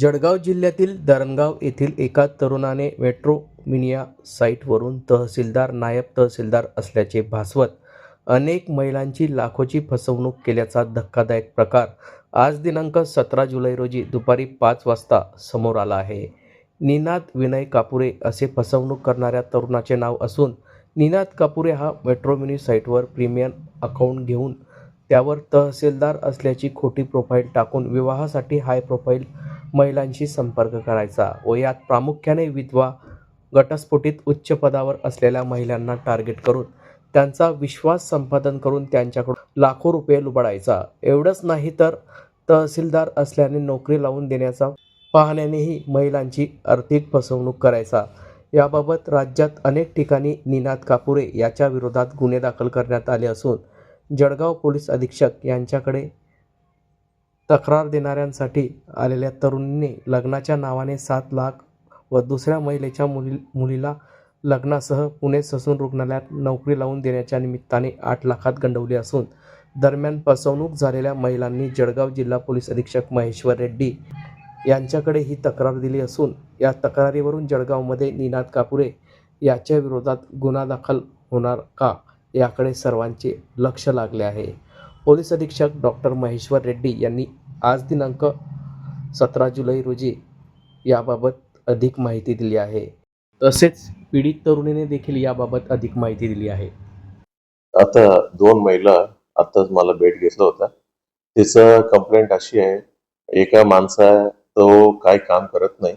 जळगाव जिल्ह्यातील धरणगाव येथील एका तरुणाने मेट्रोमिनिया साईटवरून तहसीलदार नायब तहसीलदार असल्याचे भासवत. अनेक महिलांची लाखोची फसवणूक केल्याचा धक्कादायक प्रकार आज दिनांक सतरा जुलै रोजी दुपारी पाच वाजता समोर आला आहे. निनाद विनय कापुरे असे फसवणूक करणाऱ्या तरुणाचे नाव असून निनाद कापुरे हा मेट्रोमिनी साईटवर प्रीमियम अकाउंट घेऊन त्यावर तहसीलदार असल्याची खोटी प्रोफाईल टाकून विवाहासाठी हाय प्रोफाईल महिलांशी संपर्क करायचा. व यात प्रामुख्याने विधवा घटस्फोटीत उच्च पदावर असलेल्या महिलांना टार्गेट करून त्यांचा विश्वास संपादन करून त्यांच्याकडून लाखो रुपये लुबाडायचा. एवढंच नाही तर तहसीलदार असल्याने नोकरी लावून देण्याचा पाहण्यानेही महिलांची आर्थिक फसवणूक करायचा. याबाबत राज्यात अनेक ठिकाणी निनाद कापुरे याच्या विरोधात गुन्हे दाखल करण्यात आले असून जळगाव पोलीस अधीक्षक यांच्याकडे तक्रार देणाऱ्यांसाठी आलेल्या तरुणीने लग्नाच्या नावाने सात लाख व दुसऱ्या महिलेच्या मुली मुलीला लग्नासह पुणे ससून रुग्णालयात नोकरी लावून देण्याच्या निमित्ताने आठ लाखात गंडवली असून दरम्यान फसवणूक झालेल्या महिलांनी जळगाव जिल्हा पोलीस अधीक्षक महेश्वर रेड्डी यांच्याकडे ही तक्रार दिली असून या तक्रारीवरून जळगावमध्ये निनाद कापुरे याच्या विरोधात गुन्हा दाखल होणार का याकडे सर्वांचे लक्ष लागले आहे. पोलीस अधीक्षक डॉक्टर महेश्वर रेड्डी यांनी आज दिनांक सतरा जुलै रोजी याबाबत अधिक माहिती दिली आहे. तसेच पीडित तरुणीने देखील याबाबत अधिक माहिती दिली आहे. आता दोन महिला आताच मला भेट घेतला होता तिचं कंप्लेंट अशी आहे एका माणसा तो काय काम करत नाही.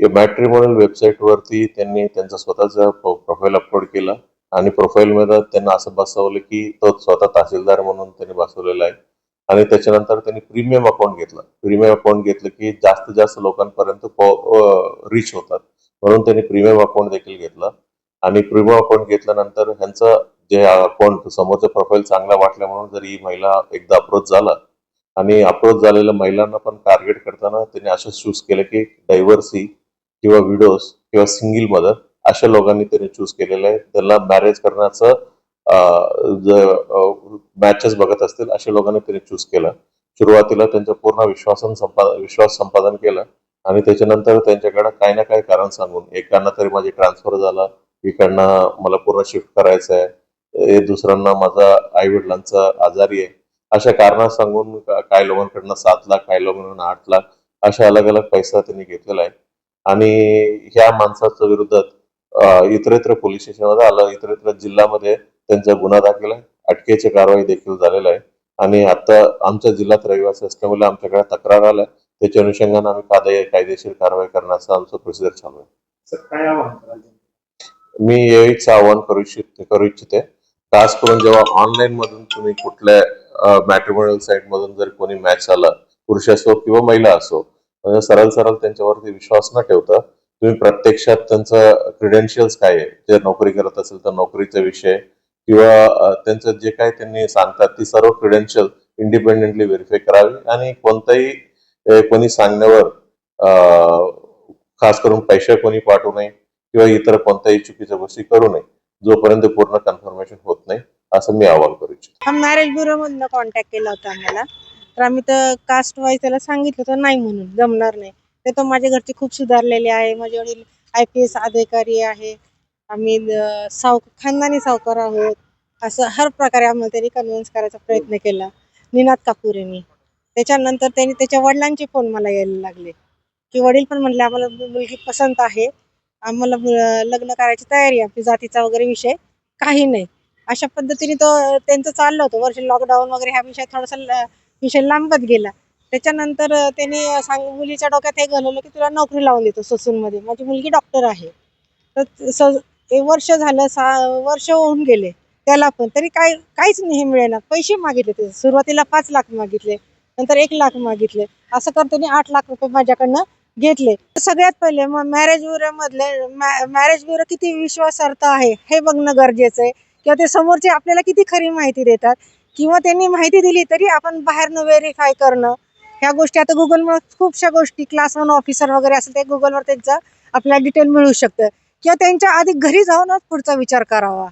मॅट्रिमोनल वेबसाईट वरती त्यांनी त्यांचा स्वतःचा प्रोफाईल अपलोड केला. आणि प्रोफाईल मध्ये त्यांना असं बसवलं की तो स्वतः तहसीलदार म्हणून त्यांनी बसवलेला आहे. आणि त्याच्यानंतर त्यांनी प्रीमियम अकाउंट घेतलं. प्रीमियम अकाउंट घेतलं की जास्तीत जास्त लोकांपर्यंत रीच होतात. म्हणून त्यांनी प्रीमियम अकाउंट देखील घेतलं. आणि प्रीमियम अकाउंट घेतल्यानंतर ह्यांचं जे अकाउंट समोरचं प्रोफाईल चांगला वाटला म्हणून जर ही महिला एकदा अप्रोच झाला आणि अप्रोच झालेल्या महिलांना पण टार्गेट करताना त्यांनी असं चूज केलं की डायव्हर्सी किंवा विडोज किंवा सिंगल मदर अशा लोकांनी त्यांनी चूज केलेलं आहे. त्यांना मॅरेज करण्याचं मॅचेस बघत असतील अशा लोकांनी त्यांनी चूज केलं. सुरुवातीला त्यांचं पूर्ण विश्वासन संपादन विश्वास संपादन केलं आणि त्याच्यानंतर त्यांच्याकडे काही ना काही कारण सांगून एकांना तरी माझी ट्रान्सफर झाला इकडनं मला पूर्ण शिफ्ट करायचं आहे दुसऱ्यांना माझा आई वडिलांचा आजारी आहे. अशा कारण सांगून काही लोकांकडनं सात लाख काही लोकांकडनं आठ लाख अशा अलग अलग पैसा त्यांनी घेतलेला आहे. आणि ह्या माणसाच्या विरोधात इतरत्र पोलीस स्टेशनमध्ये आलं इतरत्र जिल्ह्यामध्ये त्यांचा गुन्हा दाखल आहे. अटकेची कारवाई देखील झालेला आहे. आणि आता आमच्या जिल्ह्यात रहिवासी असल्यामुळे आमच्याकडे तक्रार आल्या. त्याच्या अनुषंगाने आम्ही कायदे कायदेशीर कारवाई करण्याचा आमचं प्रोसिजर चालू आहे. मी यावेळीच आवाहन करू इच्छित करू इच्छिते. खास करून जेव्हा ऑनलाईन मधून तुम्ही कुठल्या मॅट्रिमोनियल साईट मधून जर कोणी मॅच झाला पुरुष असो किंवा महिला असो म्हणजे सरळ सरळ त्यांच्यावरती विश्वास न ठेवता तुम्ही प्रत्यक्षात त्यांचं क्रिडेन्शियल्स काय आहे? जर नोकरी करत असेल तर नोकरीचा विषय किंवा त्यांचं जे काय त्यांनी सांगतात ती सर्व क्रिडेन्शियल इंडिपेंडेंटली व्हेरीफाय करावी आणि कोणताही कोणी सांगण्यावर खास करून पैसे कोणी पाठवू नये किंवा इतर कोणत्याही चुकीच्या गोष्टी करू नये जोपर्यंत पूर्ण कन्फर्मेशन होत नाही असं मी अहवाल करू इच्छितो. हा मॅरेज ब्युरो मधनं कॉन्टॅक्ट केला होता आम्हाला. तर आम्ही तर कास्ट वाईज त्याला सांगितलं होतं नाही म्हणून जमणार नाही. ते तर माझ्या घरचे खूप सुधारलेले आहे. माझे वडील आय पी एस अधिकारी आहे. आम्ही साव खानदानी सावकार आहोत. असं हर प्रकारे आम्हाला त्यांनी कन्व्हिन्स करायचा प्रयत्न केला. निनाद यांनी. त्याच्यानंतर त्यांनी त्याच्या वडिलांचे फोन मला यायला लागले. की वडील पण म्हणले आम्हाला मुलगी पसंत आहे. आम्हाला लग्न करायची तयारी आहे. आपली जातीचा वगैरे विषय काही नाही. अशा पद्धतीने तो त्यांचं चाललं होतं. वर्ष लॉकडाऊन वगैरे ह्या विषय थोडासा विषय लांबत गेला. त्याच्यानंतर त्यांनी सांग मुलीच्या डोक्यात हे घालवलं की तुला नोकरी लावून देतो ससूनमध्ये. माझी मुलगी डॉक्टर आहे. तर स वर्ष झालं सा वर्ष होऊन गेले. त्याला पण तरी काय काहीच नाही मिळेना. पैसे मागितले ते सुरुवातीला पाच लाख मागितले नंतर एक लाख मागितले. असं करतो त्यांनी आठ लाख रुपये माझ्याकडनं घेतले. सगळ्यात पहिले मग मॅरेज ब्युरोमधले मॅरेज ब्युरो किती विश्वासार्थ आहे हे बघणं गरजेचं आहे. किंवा ते समोरचे आपल्याला किती खरी माहिती देतात किंवा त्यांनी माहिती दिली तरी आपण बाहेरनं व्हेरीफाय करणं ह्या गोष्टी आता गुगलवर खूपशा गोष्टी क्लास वन ऑफिसर वगैरे असेल ते गुगलवर त्यांचं आपल्याला डिटेल मिळू शकतं. किंवा त्यांच्या आधी घरी जाऊनच पुढचा विचार करावा.